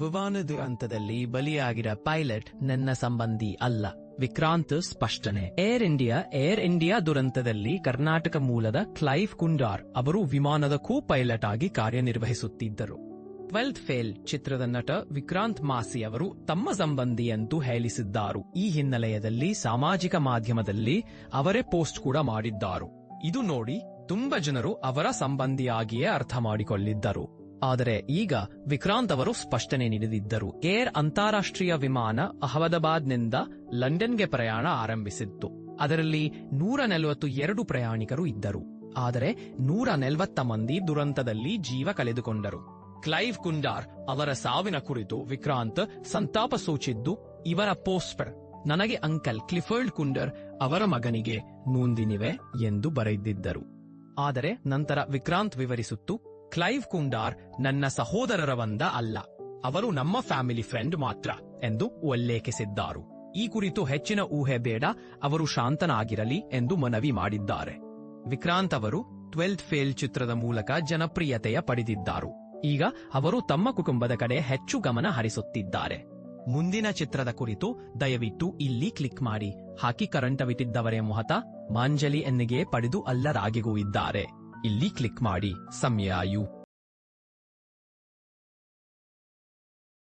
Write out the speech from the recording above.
ವಿಮಾನ ದುರಂತದಲ್ಲಿ ಬಲಿಯಾಗಿರ ಪೈಲಟ್ ನನ್ನ ಸಂಬಂಧಿ ಅಲ್ಲ. ವಿಕ್ರಾಂತ್ ಸ್ಪಷ್ಟನೆ. ಏರ್ ಇಂಡಿಯಾ ಏರ್ ಇಂಡಿಯಾ ದುರಂತದಲ್ಲಿ ಕರ್ನಾಟಕ ಮೂಲದ ಕ್ಲೈವ್ ಕುಂಡಾರ್ ಅವರು ವಿಮಾನದ ಕೋ ಪೈಲಟ್ ಆಗಿ ಕಾರ್ಯನಿರ್ವಹಿಸುತ್ತಿದ್ದರು. ಟ್ವೆಲ್ತ್ ಫೇಲ್ ಚಿತ್ರದ ನಟ ವಿಕ್ರಾಂತ್ ಮಾಸಿ ಅವರು ತಮ್ಮ ಸಂಬಂಧಿ ಎಂದು ಹೇಳಿಸಿದ್ದಾರು. ಈ ಹಿನ್ನೆಲೆಯಲ್ಲಿ ಸಾಮಾಜಿಕ ಮಾಧ್ಯಮದಲ್ಲಿ ಅವರೇ ಪೋಸ್ಟ್ ಕೂಡ ಮಾಡಿದ್ದಾರು. ಇದು ನೋಡಿ ತುಂಬಾ ಜನರು ಅವರ ಸಂಬಂಧಿಯಾಗಿಯೇ ಅರ್ಥ ಮಾಡಿಕೊಳ್ಳಿದ್ದರು. ಆದರೆ ಈಗ ವಿಕ್ರಾಂತ್ ಅವರು ಸ್ಪಷ್ಟನೆ ನೀಡಿದ್ದರು ಏರ್ ಅಂತಾರಾಷ್ಟ್ರೀಯ ವಿಮಾನ ಅಹಮದಾಬಾದ್ನಿಂದ ಲಂಡನ್ಗೆ ಪ್ರಯಾಣ ಆರಂಭಿಸಿತ್ತು. ಅದರಲ್ಲಿ ನೂರ ನಲವತ್ತು ಎರಡು ಪ್ರಯಾಣಿಕರು ಇದ್ದರು. ಆದರೆ ನೂರ ನಲವತ್ತ ಮಂದಿ ದುರಂತದಲ್ಲಿ ಜೀವ ಕಳೆದುಕೊಂಡರು. ಕ್ಲೈವ್ ಕುಂಡಾರ್ ಅವರ ಸಾವಿನ ಕುರಿತು ವಿಕ್ರಾಂತ್ ಸಂತಾಪ ಸೂಚಿದ್ದು, ಇವರ ಪೋಸ್ಟರ್ ನನಗೆ ಅಂಕಲ್ ಕ್ಲಿಫರ್ಡ್ ಕುಂಡರ್ ಅವರ ಮಗನಿಗೆ ನೂಂದಿನಿವೆ ಎಂದು ಬರೆದಿದ್ದರು. ಆದರೆ ನಂತರ ವಿಕ್ರಾಂತ್ ವಿವರಿಸುತ್ತು ಕ್ಲೈವ್ ಕುಂಡಾರ್ ನನ್ನ ಸಹೋದರರವಂದ ಅಲ್ಲ. ಅವರು ನಮ್ಮ ಫ್ಯಾಮಿಲಿ ಫ್ರೆಂಡ್ ಮಾತ್ರ ಎಂದು ಉಲ್ಲೇಖಿಸಿದ್ದಾರು. ಈ ಕುರಿತು ಹೆಚ್ಚಿನ ಊಹೆ ಬೇಡ, ಅವರು ಶಾಂತನಾಗಿರಲಿ ಎಂದು ಮನವಿ ಮಾಡಿದ್ದಾರೆ. ವಿಕ್ರಾಂತ್ ಅವರು ಟ್ವೆಲ್ತ್ ಫೇಲ್ ಚಿತ್ರದ ಮೂಲಕ ಜನಪ್ರಿಯತೆಯ ಪಡೆದಿದ್ದಾರು. ಈಗ ಅವರು ತಮ್ಮ ಕುಟುಂಬದ ಕಡೆ ಹೆಚ್ಚು ಗಮನ ಹರಿಸುತ್ತಿದ್ದಾರೆ. ಮುಂದಿನ ಚಿತ್ರದ ಕುರಿತು ದಯವಿಟ್ಟು ಇಲ್ಲಿ ಕ್ಲಿಕ್ ಮಾಡಿ. ಹಾಕಿ ಕರಂಟವಿಟ್ಟಿದ್ದವರೇ ಮೊಹತ, ಮಾಂಜಲಿ ಎನ್ನಿಗೆ ಪಡೆದು ಅಲ್ಲರಾಗಿಗೂ ಇದ್ದಾರೆ. ಇಲ್ಲಿ ಕ್ಲಿಕ್ ಮಾಡಿ ಸಮಯ ಯು